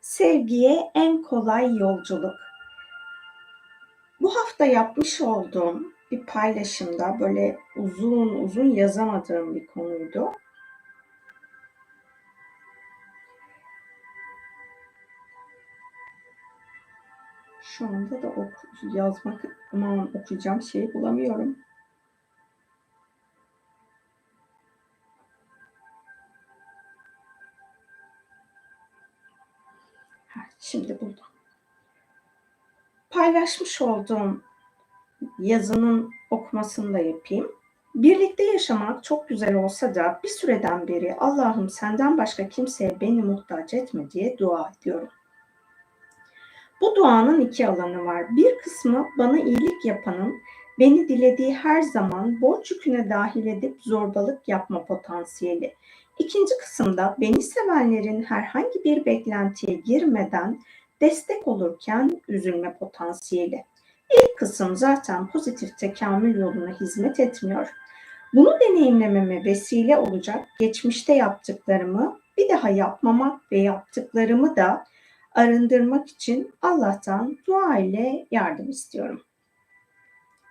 Sevgiye en kolay yolculuk. Bu hafta yapmış olduğum bir paylaşımda böyle uzun uzun yazamadığım bir konuydu. Şu anda da oku, yazmak, aman okuyacağım şeyi bulamıyorum. Şimdi buldum. Paylaşmış olduğum yazının okumasını da yapayım. Birlikte yaşamak çok güzel olsa da bir süreden beri Allah'ım senden başka kimseye beni muhtaç etme diye dua ediyorum. Bu duanın iki alanı var. Bir kısmı bana iyilik yapanın beni dilediği her zaman borç yüküne dahil edip zorbalık yapma potansiyeli. İkinci kısımda beni sevenlerin herhangi bir beklentiye girmeden destek olurken üzülme potansiyeli. İlk kısım zaten pozitif tekamül yoluna hizmet etmiyor. Bunu deneyimlememe vesile olacak geçmişte yaptıklarımı bir daha yapmamak ve yaptıklarımı da arındırmak için Allah'tan dua ile yardım istiyorum.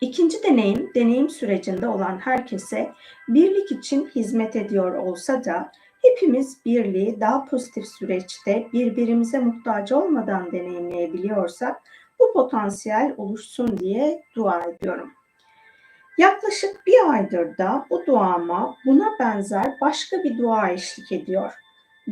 İkinci deneyim, deneyim sürecinde olan herkese birlik için hizmet ediyor olsa da hepimiz birliği daha pozitif süreçte birbirimize muhtaç olmadan deneyimleyebiliyorsak bu potansiyel oluşsun diye dua ediyorum. Yaklaşık bir aydır da bu duama buna benzer başka bir dua eşlik ediyor.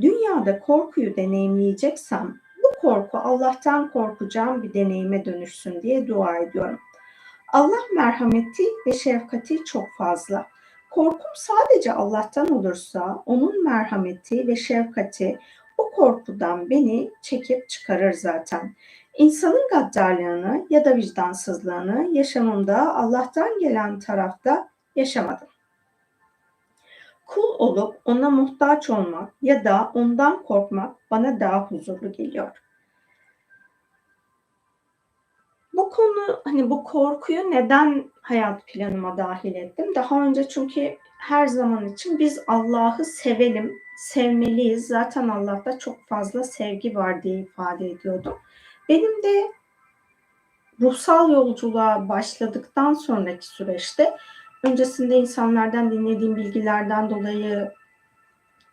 Dünyada korkuyu deneyimleyeceksem bu korku Allah'tan korkacağım bir deneyime dönüşsün diye dua ediyorum. Allah merhameti ve şefkati çok fazla. Korkum sadece Allah'tan olursa onun merhameti ve şefkati o korkudan beni çekip çıkarır zaten. İnsanın gaddarlığını ya da vicdansızlığını yaşamımda Allah'tan gelen tarafta yaşamadım. Kul olup ona muhtaç olmak ya da ondan korkmak bana daha huzurlu geliyor. Bu konu hani bu korkuyu neden hayat planıma dahil ettim? Daha önce çünkü her zaman için biz Allah'ı sevelim, sevmeliyiz. Zaten Allah'ta çok fazla sevgi var diye ifade ediyordum. Benim de ruhsal yolculuğa başladıktan sonraki süreçte öncesinde insanlardan dinlediğim bilgilerden dolayı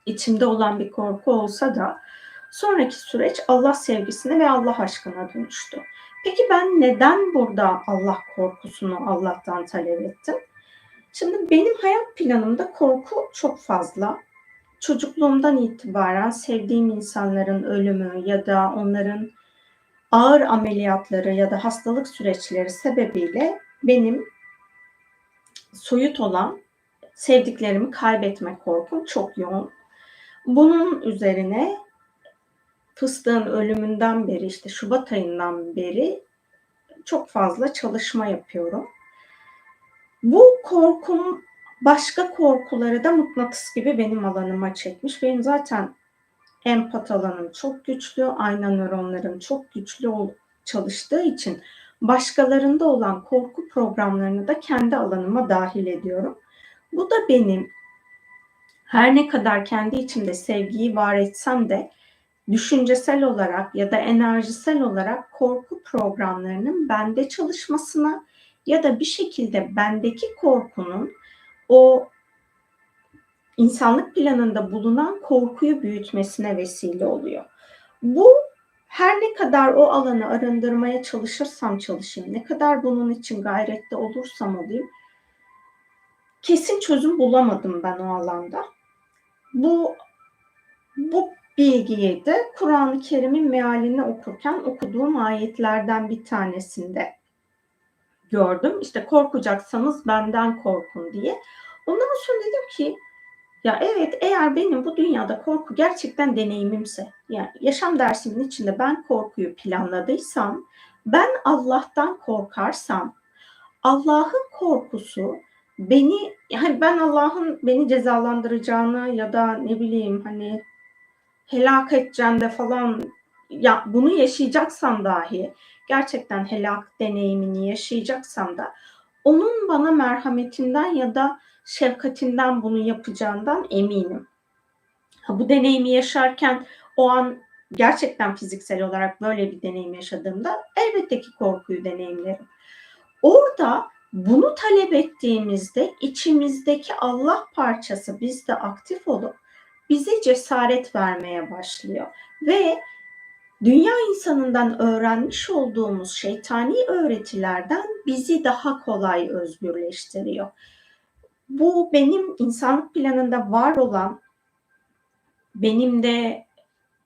içimde olan bir korku olsa da sonraki süreç Allah sevgisine ve Allah aşkına dönüştü. Peki ben neden burada Allah korkusunu Allah'tan talep ettim? Şimdi benim hayat planımda korku çok fazla. Çocukluğumdan itibaren sevdiğim insanların ölümü ya da onların ağır ameliyatları ya da hastalık süreçleri sebebiyle benim soyut olan sevdiklerimi kaybetme korkum çok yoğun. Bunun üzerine fıstığın ölümünden beri işte Şubat ayından beri çok fazla çalışma yapıyorum. Bu korkum başka korkuları da mıknatıs gibi benim alanıma çekmiş. Benim zaten empat alanım çok güçlü, ayna nöronlarım çok güçlü çalıştığı için başkalarında olan korku programlarını da kendi alanıma dahil ediyorum. Bu da benim her ne kadar kendi içimde sevgiyi var etsem de düşüncesel olarak ya da enerjisel olarak korku programlarının bende çalışmasına ya da bir şekilde bendeki korkunun o insanlık planında bulunan korkuyu büyütmesine vesile oluyor. Bu her ne kadar o alanı arındırmaya çalışırsam çalışayım, ne kadar bunun için gayrette olursam olayım, kesin çözüm bulamadım ben o alanda. Bu bu bilgiyi de Kur'an-ı Kerim'in mealini okurken okuduğum ayetlerden bir tanesinde gördüm. İşte korkacaksanız benden korkun diye. Ondan sonra dedim ki ya evet eğer benim bu dünyada korku gerçekten deneyimimse yani yaşam dersimin içinde ben korkuyu planladıysam ben Allah'tan korkarsam Allah'ın korkusu beni hani ben Allah'ın beni cezalandıracağını ya da ne bileyim hani helak edeceğim de falan ya bunu yaşayacaksam dahi gerçekten helak deneyimini yaşayacaksam da onun bana merhametinden ya da şefkatinden bunu yapacağından eminim. Ha, bu deneyimi yaşarken o an gerçekten fiziksel olarak böyle bir deneyim yaşadığımda elbette ki korkuyu deneyimlerim. Orada bunu talep ettiğimizde içimizdeki Allah parçası bizde aktif olup bize cesaret vermeye başlıyor ve dünya insanından öğrenmiş olduğumuz şeytani öğretilerden bizi daha kolay özgürleştiriyor. Bu benim insanlık planında var olan benim de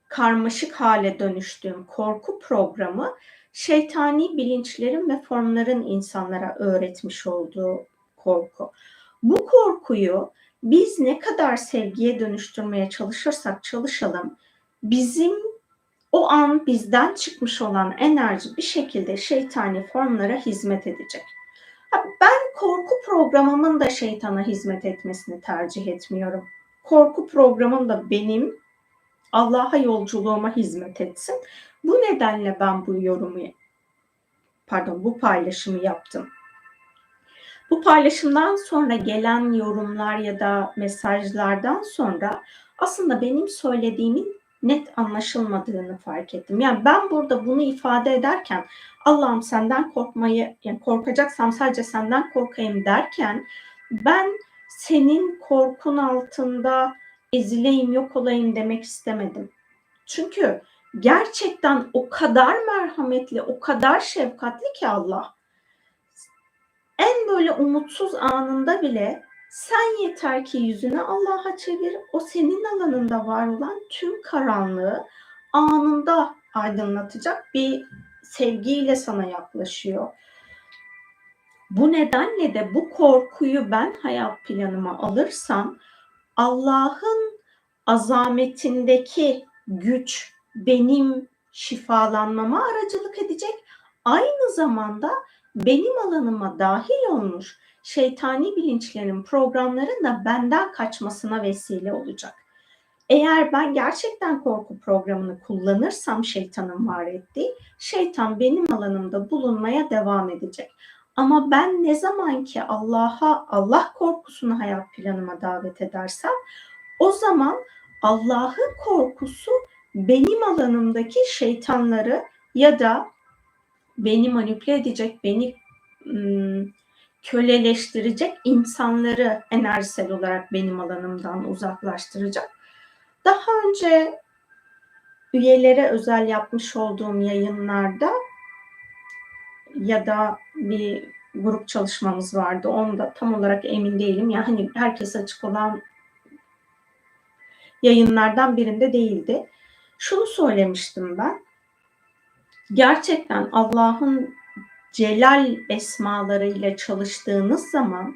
karmaşık hale dönüştüğüm korku programı şeytani bilinçlerin ve formların insanlara öğretmiş olduğu korku. Bu korkuyu biz ne kadar sevgiye dönüştürmeye çalışırsak çalışalım bizim o an bizden çıkmış olan enerji bir şekilde şeytani formlara hizmet edecek. Ben korku programımın da şeytana hizmet etmesini tercih etmiyorum. Korku programım da benim Allah'a yolculuğuma hizmet etsin. Bu nedenle ben bu yorumu pardon bu paylaşımı yaptım. Bu paylaşımdan sonra gelen yorumlar ya da mesajlardan sonra aslında benim söylediğimin net anlaşılmadığını fark ettim. Yani ben burada bunu ifade ederken Allah'ım senden korkmayı, yani korkacaksam sadece senden korkayım derken ben senin korkun altında ezileyim, yok olayım demek istemedim. Çünkü gerçekten o kadar merhametli, o kadar şefkatli ki Allah. En böyle umutsuz anında bile sen yeter ki yüzünü Allah'a çevir. O senin alanında var olan tüm karanlığı anında aydınlatacak bir sevgiyle sana yaklaşıyor. Bu nedenle de bu korkuyu ben hayat planıma alırsam Allah'ın azametindeki güç benim şifalanmama aracılık edecek. Aynı zamanda benim alanıma dahil olmuş şeytani bilinçlerin programların da benden kaçmasına vesile olacak. Eğer ben gerçekten korku programını kullanırsam şeytanın var ettiği, şeytan benim alanımda bulunmaya devam edecek. Ama ben ne zaman ki Allah'a, Allah korkusunu hayat planıma davet edersem, o zaman Allah'ın korkusu benim alanımdaki şeytanları ya da beni manipüle edecek, beni köleleştirecek insanları enerjisel olarak benim alanımdan uzaklaştıracak. Daha önce üyelere özel yapmış olduğum yayınlarda ya da bir grup çalışmamız vardı. Onda tam olarak emin değilim. Yani hani herkes açık olan yayınlardan birinde değildi. Şunu söylemiştim ben. Gerçekten Allah'ın celal esmalarıyla çalıştığınız zaman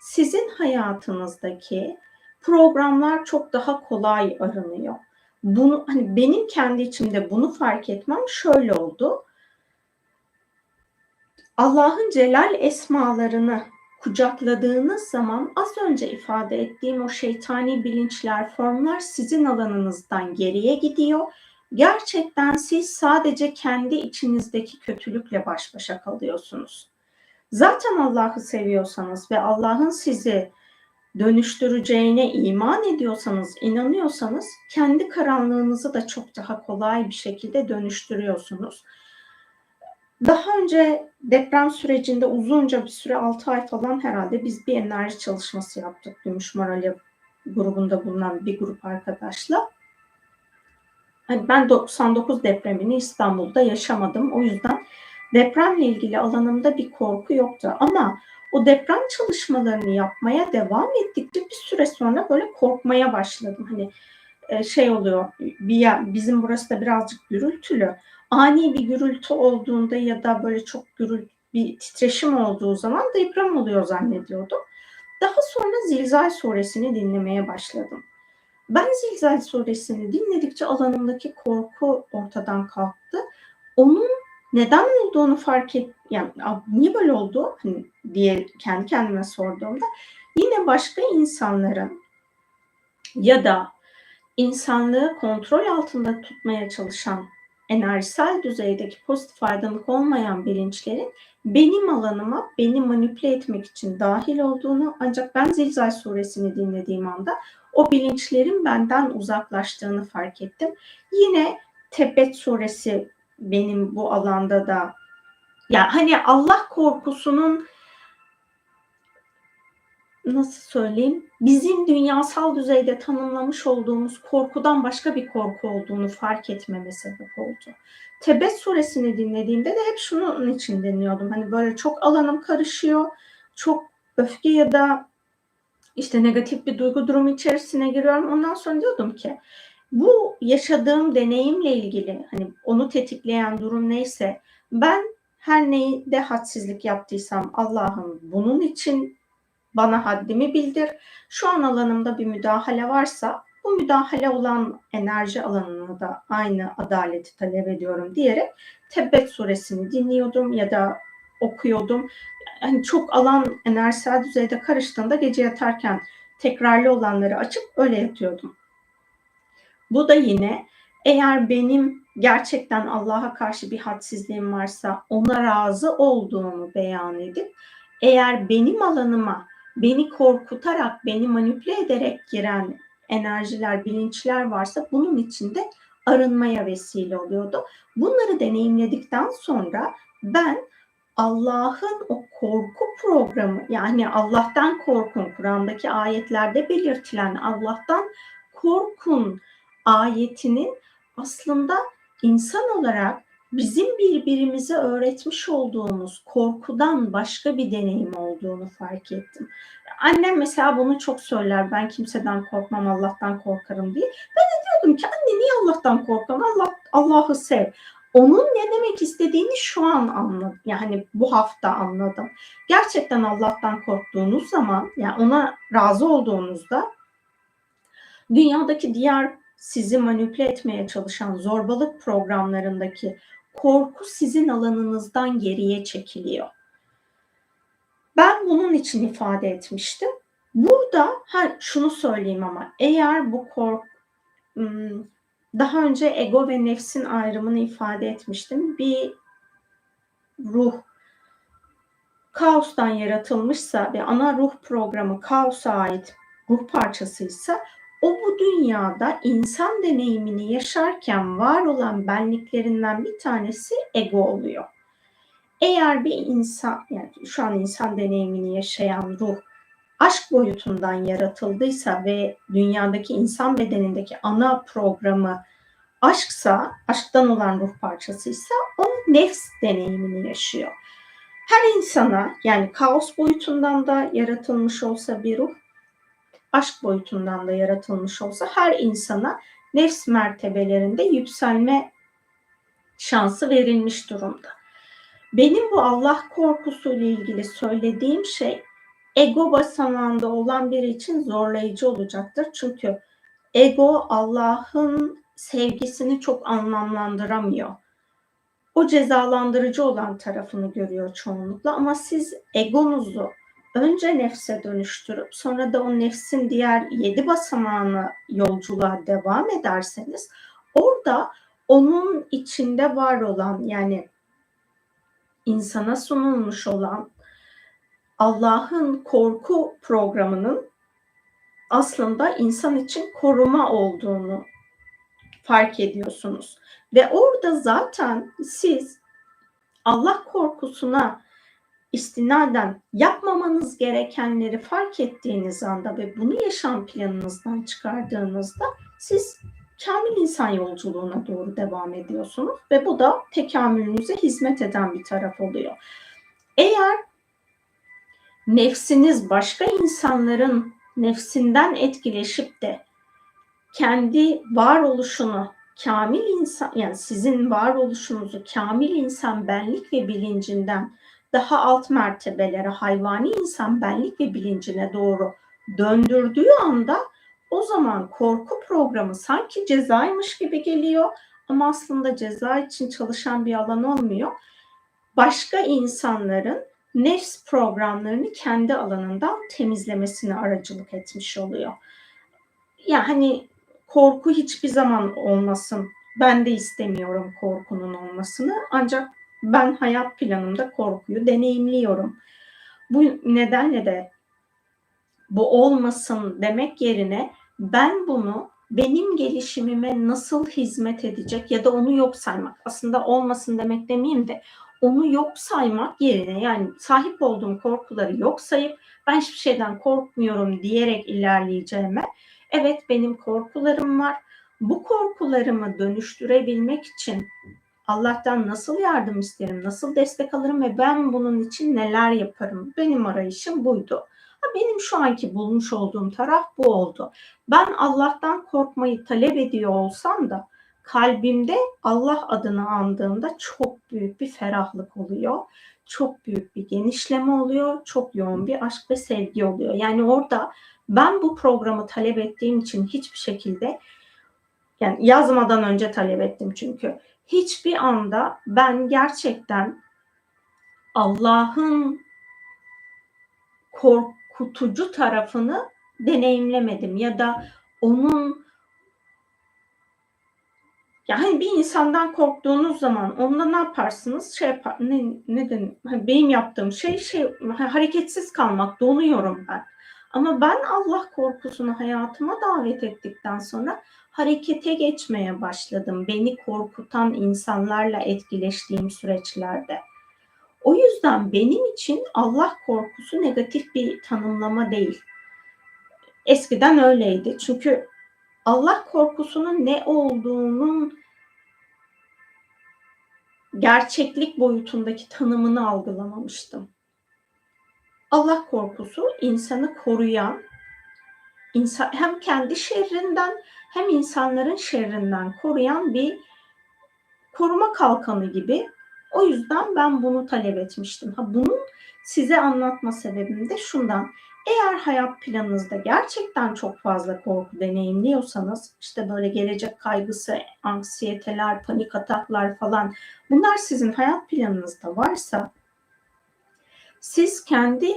sizin hayatınızdaki programlar çok daha kolay aranıyor. Bunu hani benim kendi içimde bunu fark etmem şöyle oldu. Allah'ın celal esmalarını kucakladığınız zaman az önce ifade ettiğim o şeytani bilinçler, formlar sizin alanınızdan geriye gidiyor gerçekten siz sadece kendi içinizdeki kötülükle baş başa kalıyorsunuz. Zaten Allah'ı seviyorsanız ve Allah'ın sizi dönüştüreceğine iman ediyorsanız, inanıyorsanız kendi karanlığınızı da çok daha kolay bir şekilde dönüştürüyorsunuz. Daha önce deprem sürecinde uzunca bir süre 6 ay falan herhalde biz bir enerji çalışması yaptık. Gümüş Maralya grubunda bulunan bir grup arkadaşla. Hani ben 99 depremini İstanbul'da yaşamadım. O yüzden depremle ilgili alanımda bir korku yoktu. Ama o deprem çalışmalarını yapmaya devam ettikçe bir süre sonra böyle korkmaya başladım. Hani e, şey oluyor, bir yer, bizim burası da birazcık gürültülü. Ani bir gürültü olduğunda ya da böyle çok gürültü bir titreşim olduğu zaman deprem oluyor zannediyordum. Daha sonra Zilzal suresini dinlemeye başladım. Ben Zilzal suresini dinledikçe alanımdaki korku ortadan kalktı. Onun neden olduğunu fark et, yani niye böyle oldu hani diye kendi kendime sorduğumda yine başka insanların ya da insanlığı kontrol altında tutmaya çalışan enerjisel düzeydeki pozitif aydınlık olmayan bilinçlerin benim alanıma beni manipüle etmek için dahil olduğunu ancak ben Zilzal suresini dinlediğim anda o bilinçlerin benden uzaklaştığını fark ettim. Yine Tebet suresi benim bu alanda da ya hani Allah korkusunun nasıl söyleyeyim bizim dünyasal düzeyde tanımlamış olduğumuz korkudan başka bir korku olduğunu fark etmeme sebep oldu. Tebet suresini dinlediğimde de hep şunun için dinliyordum. Hani böyle çok alanım karışıyor. Çok öfke ya da işte negatif bir duygu durumu içerisine giriyorum. Ondan sonra diyordum ki bu yaşadığım deneyimle ilgili hani onu tetikleyen durum neyse ben her neyde hadsizlik yaptıysam Allah'ım bunun için bana haddimi bildir. Şu an alanımda bir müdahale varsa bu müdahale olan enerji alanına da aynı adaleti talep ediyorum diyerek Tebbet suresini dinliyordum ya da okuyordum. Hani çok alan enerjisel düzeyde karıştığında gece yatarken tekrarlı olanları açıp öyle yatıyordum. Bu da yine eğer benim gerçekten Allah'a karşı bir hadsizliğim varsa ona razı olduğumu beyan edip eğer benim alanıma beni korkutarak, beni manipüle ederek giren enerjiler, bilinçler varsa bunun içinde arınmaya vesile oluyordu. Bunları deneyimledikten sonra ben Allah'ın o korku programı yani Allah'tan korkun Kur'an'daki ayetlerde belirtilen Allah'tan korkun ayetinin aslında insan olarak bizim birbirimize öğretmiş olduğumuz korkudan başka bir deneyim olduğunu fark ettim. Annem mesela bunu çok söyler. Ben kimseden korkmam, Allah'tan korkarım diye. Ben de diyordum ki anne niye Allah'tan korkam? Allah Allah'ı sev. Onun ne demek istediğini şu an anladım. Yani bu hafta anladım. Gerçekten Allah'tan korktuğunuz zaman, yani ona razı olduğunuzda dünyadaki diğer sizi manipüle etmeye çalışan zorbalık programlarındaki korku sizin alanınızdan geriye çekiliyor. Ben bunun için ifade etmiştim. Burada ha, şunu söyleyeyim ama eğer bu korku daha önce ego ve nefsin ayrımını ifade etmiştim. Bir ruh kaostan yaratılmışsa ve ana ruh programı kaosa ait ruh parçasıysa o bu dünyada insan deneyimini yaşarken var olan benliklerinden bir tanesi ego oluyor. Eğer bir insan, yani şu an insan deneyimini yaşayan ruh aşk boyutundan yaratıldıysa ve dünyadaki insan bedenindeki ana programı aşksa, aşktan olan ruh parçasıysa o nefs deneyimini yaşıyor. Her insana yani kaos boyutundan da yaratılmış olsa bir ruh aşk boyutundan da yaratılmış olsa her insana nefs mertebelerinde yükselme şansı verilmiş durumda. Benim bu Allah korkusuyla ilgili söylediğim şey ego basamağında olan biri için zorlayıcı olacaktır. Çünkü ego Allah'ın sevgisini çok anlamlandıramıyor. O cezalandırıcı olan tarafını görüyor çoğunlukla ama siz egonuzu önce nefse dönüştürüp sonra da o nefsin diğer yedi basamağını yolculuğa devam ederseniz orada onun içinde var olan yani insana sunulmuş olan Allah'ın korku programının aslında insan için koruma olduğunu fark ediyorsunuz. Ve orada zaten siz Allah korkusuna istinaden yapmamanız gerekenleri fark ettiğiniz anda ve bunu yaşam planınızdan çıkardığınızda siz kamil insan yolculuğuna doğru devam ediyorsunuz ve bu da tekamülünüze hizmet eden bir taraf oluyor. Eğer nefsiniz başka insanların nefsinden etkileşip de kendi varoluşunu kamil insan yani sizin varoluşunuzu kamil insan benlik ve bilincinden daha alt mertebelere hayvani insan benlik ve bilincine doğru döndürdüğü anda o zaman korku programı sanki cezaymış gibi geliyor ama aslında ceza için çalışan bir alan olmuyor. Başka insanların nefs programlarını kendi alanından temizlemesine aracılık etmiş oluyor. Yani hani korku hiçbir zaman olmasın. Ben de istemiyorum korkunun olmasını. Ancak ben hayat planımda korkuyu deneyimliyorum. Bu nedenle de bu olmasın demek yerine ben bunu benim gelişimime nasıl hizmet edecek ya da onu yok saymak. Aslında olmasın demek demeyeyim de onu yok saymak yerine yani sahip olduğum korkuları yok sayıp ben hiçbir şeyden korkmuyorum diyerek ilerleyeceğime evet benim korkularım var. Bu korkularımı dönüştürebilmek için Allah'tan nasıl yardım isterim, nasıl destek alırım ve ben bunun için neler yaparım? Benim arayışım buydu. Ha, benim şu anki bulmuş olduğum taraf bu oldu. Ben Allah'tan korkmayı talep ediyor olsam da kalbimde Allah adını andığımda çok büyük bir ferahlık oluyor. Çok büyük bir genişleme oluyor. Çok yoğun bir aşk ve sevgi oluyor. Yani orada ben bu programı talep ettiğim için hiçbir şekilde yani yazmadan önce talep ettim çünkü hiçbir anda ben gerçekten Allah'ın korkutucu tarafını deneyimlemedim ya da onun yani bir insandan korktuğunuz zaman onda ne yaparsınız? Şey yapar, ne, neden? Hani benim yaptığım şey şey hareketsiz kalmak, donuyorum ben. Ama ben Allah korkusunu hayatıma davet ettikten sonra harekete geçmeye başladım. Beni korkutan insanlarla etkileştiğim süreçlerde. O yüzden benim için Allah korkusu negatif bir tanımlama değil. Eskiden öyleydi. Çünkü Allah korkusunun ne olduğunun gerçeklik boyutundaki tanımını algılamamıştım. Allah korkusu insanı koruyan, insan, hem kendi şerrinden hem insanların şerrinden koruyan bir koruma kalkanı gibi. O yüzden ben bunu talep etmiştim. Ha bunun size anlatma sebebim de şundan. Eğer hayat planınızda gerçekten çok fazla korku deneyimliyorsanız, işte böyle gelecek kaygısı, anksiyeteler, panik ataklar falan bunlar sizin hayat planınızda varsa siz kendi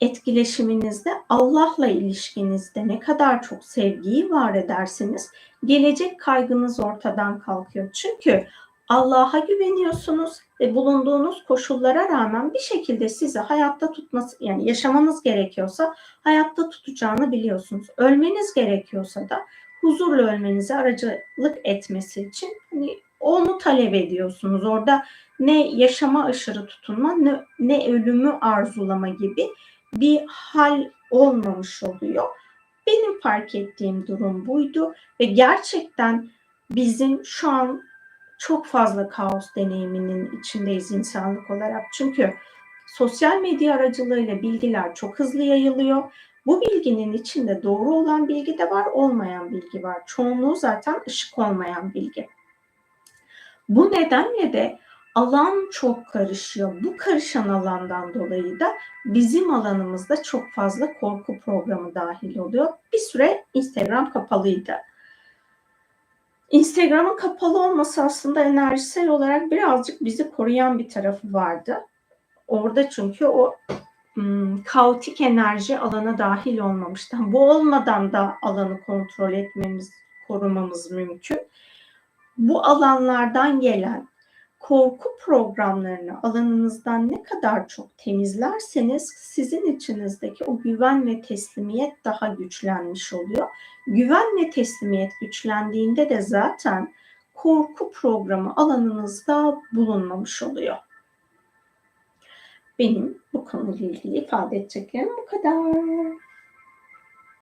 etkileşiminizde Allah'la ilişkinizde ne kadar çok sevgiyi var ederseniz gelecek kaygınız ortadan kalkıyor. Çünkü Allah'a güveniyorsunuz ve bulunduğunuz koşullara rağmen bir şekilde sizi hayatta tutması yani yaşamanız gerekiyorsa hayatta tutacağını biliyorsunuz. Ölmeniz gerekiyorsa da huzurlu ölmenize aracılık etmesi için hani onu talep ediyorsunuz. Orada ne yaşama aşırı tutunma ne, ne ölümü arzulama gibi bir hal olmamış oluyor. Benim fark ettiğim durum buydu ve gerçekten bizim şu an çok fazla kaos deneyiminin içindeyiz insanlık olarak. Çünkü sosyal medya aracılığıyla bilgiler çok hızlı yayılıyor. Bu bilginin içinde doğru olan bilgi de var, olmayan bilgi var. Çoğunluğu zaten ışık olmayan bilgi. Bu nedenle de alan çok karışıyor. Bu karışan alandan dolayı da bizim alanımızda çok fazla korku programı dahil oluyor. Bir süre Instagram kapalıydı. Instagram'ın kapalı olması aslında enerjisel olarak birazcık bizi koruyan bir tarafı vardı. Orada çünkü o hmm, kaotik enerji alana dahil olmamıştı. Bu olmadan da alanı kontrol etmemiz, korumamız mümkün. Bu alanlardan gelen korku programlarını alanınızdan ne kadar çok temizlerseniz sizin içinizdeki o güven ve teslimiyet daha güçlenmiş oluyor. Güven ve teslimiyet güçlendiğinde de zaten korku programı alanınızda bulunmamış oluyor. Benim bu konuyla ilgili ifade edeceklerim bu kadar.